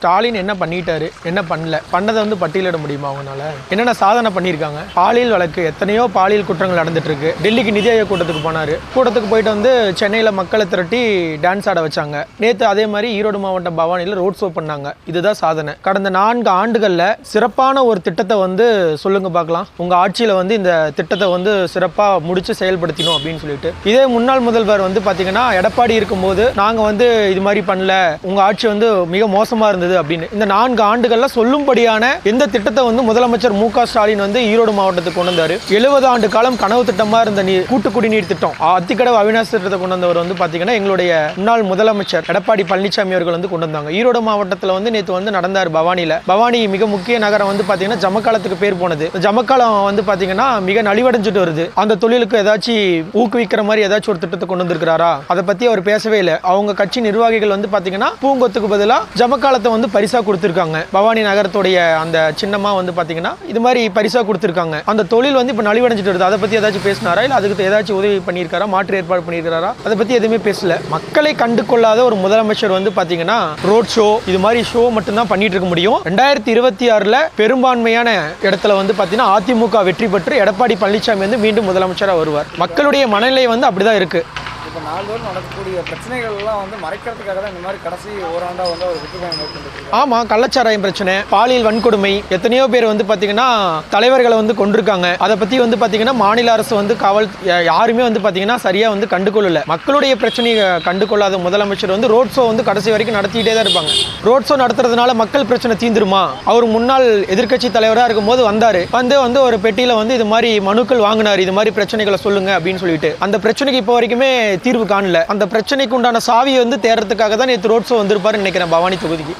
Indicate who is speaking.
Speaker 1: ஸ்டாலின் என்ன பண்ணிட்டாரு என்ன பண்ணல பண்ணதை வந்து பட்டியலிட முடியுமா அவங்களால என்னென்ன சாதனை பண்ணியிருக்காங்க? பாலியல் வழக்கு எத்தனையோ பாலியல் குற்றங்கள் நடந்துட்டு இருக்கு டெல்லிக்கு நிதி ஆயோக் கூட்டத்துக்கு போனாரு. கூட்டத்துக்கு போயிட்டு வந்து சென்னையில் மக்களை திரட்டி டான்ஸ் ஆட வச்சாங்க. நேற்று அதே மாதிரி ஈரோடு மாவட்டம் பவானியில் ரோட் ஷோ பண்ணாங்க. இதுதான் சாதனை. கடந்த நான்கு ஆண்டுகளில் சிறப்பான ஒரு திட்டத்தை வந்து சொல்லுங்க பார்க்கலாம். உங்க ஆட்சியில் வந்து இந்த திட்டத்தை வந்து சிறப்பாக முடிச்சு செயல்படுத்தினோம் அப்படின்னு சொல்லிட்டு. இதே முன்னாள் முதல்வர் வந்து பார்த்தீங்கன்னா எடப்பாடி இருக்கும்போது நாங்கள் வந்து இது மாதிரி பண்ணல. உங்க ஆட்சி வந்து மிக மோசமா இருந்தது. வருது அப்படின்னு. இந்த நான்கு ஆண்டுகள்ல சொல்லும்படியான எந்த திட்டத்தை வந்து முதலமைச்சர் மு ஸ்டாலின் வந்து ஈரோடு மாவட்டத்துக்கு கொண்டு வந்தாரு? எழுபது ஆண்டு காலம் கனவு திட்டமா இருந்த நீர் கூட்டு குடிநீர் திட்டம். அத்திக்கடவு அவினாசி திட்டத்தை கொண்டு வந்தவர் வந்து பாத்தீங்கன்னா எங்களுடைய முன்னாள் முதலமைச்சர் எடப்பாடி பழனிசாமி அவர்கள் வந்து கொண்டு வந்தாங்க. ஈரோடு மாவட்டத்தில் வந்து நேற்று வந்து நடந்தார் பவானியில பவானி மிக முக்கிய நகரம் வந்து பாத்தீங்கன்னா ஜமக்காலத்துக்கு பேர் போனது. ஜமக்காலம் வந்து பாத்தீங்கன்னா மிக நலிவடைஞ்சிட்டு வருது. அந்த தொழிலுக்கு ஏதாச்சும் ஊக்குவிக்கிற மாதிரி ஏதாச்சும் ஒரு திட்டத்தை கொண்டு வந்திருக்கிறாரா? அதை பத்தி அவர் பேசவே இல்லை. அவங்க கட்சி நிர்வாகிகள் வந்து பாத்தீங்கன்னா பூங்கொத்துக்கு பதிலாக ஜமக்காலத்தை வந்து பரிசா கொடுத்துருக்காங்க. பவானி நகரத்துடைய அந்த சின்னமா வந்து பாத்தீங்கன்னா இது மாதிரி பரிசா கொடுத்துருக்காங்க. அந்த தொழில் வந்து இப்ப நலிவடைஞ்சிட்டு வருது. அதை பத்தி ஏதாச்சும் பேசினாரா? இல்ல அதுக்கு ஏதாச்சும் உதவி பண்ணியிருக்காரா? மாற்று ஏற்பாடு பண்ணியிருக்காரா? அதை பத்தி எதுவுமே பேசல. மக்களை கண்டு கொள்ளாத ஒரு முதலமைச்சர் வந்து பாத்தீங்கன்னா ரோட் ஷோ இது மாதிரி ஷோ மட்டும்தான் பண்ணிட்டு இருக்க முடியும். ரெண்டாயிரத்தி இருபத்தி ஆறுல பெரும்பான்மையான இடத்துல வந்து பாத்தீங்கன்னா அதிமுக வெற்றி பெற்று எடப்பாடி பழனிசாமி வந்து மீண்டும் முதலமைச்சராக வருவார். மக்களுடைய மனநிலை வந்து அப்படிதான் இருக்கு.
Speaker 2: இப்போ நாள்தோறும் நடக்கக்கூடிய பிரச்சனைகள் எல்லாம் வந்து மறைக்கிறதுக்காக தான் இந்த மாதிரி கடைசி ஓராண்டா வந்து அவர் சுற்றுப்பயணம்
Speaker 1: ஆமா கள்ளச்சாராயம் பிரச்சனை பாலியல் வன்கொடுமை எத்தனையோ பேர் வந்து பாத்தீங்கன்னா தலைவர்களை வந்து கொண்டிருக்காங்க அதை பத்தி வந்து பாத்தீங்கன்னா மாநில அரசு வந்து காவல் யாருமே வந்து பாத்தீங்கன்னா சரியா வந்து கண்டுகொள்ளல. மக்களுடைய பிரச்சனையை கண்டுகொள்ளாத முதலமைச்சர் வந்து ரோட் ஷோ வந்து கடைசி வரைக்கும் நடத்திக்கிட்டே தான் இருப்பாங்க. ரோட் ஷோ நடத்துறதுனால மக்கள் பிரச்சனை தீந்துருமா? அவர் முன்னாள் எதிர்க்கட்சி தலைவராக இருக்கும்போது வந்தாரு. வந்து வந்து ஒரு பெட்டியில வந்து இது மாதிரி மனுக்கள் வாங்கினார். இது மாதிரி பிரச்சனைகளை சொல்லுங்க அப்படின்னு சொல்லிட்டு. அந்த பிரச்சனைக்கு இப்போ வரைக்குமே தீர்வு காணல. அந்த பிரச்சனைக்கு உண்டான சாவியை வந்து தேடுறதுக்காக தான் நேற்று ரோட் ஷோ வந்திருப்பாரு நினைக்கிறேன் பவானி தொகுதிக்கு.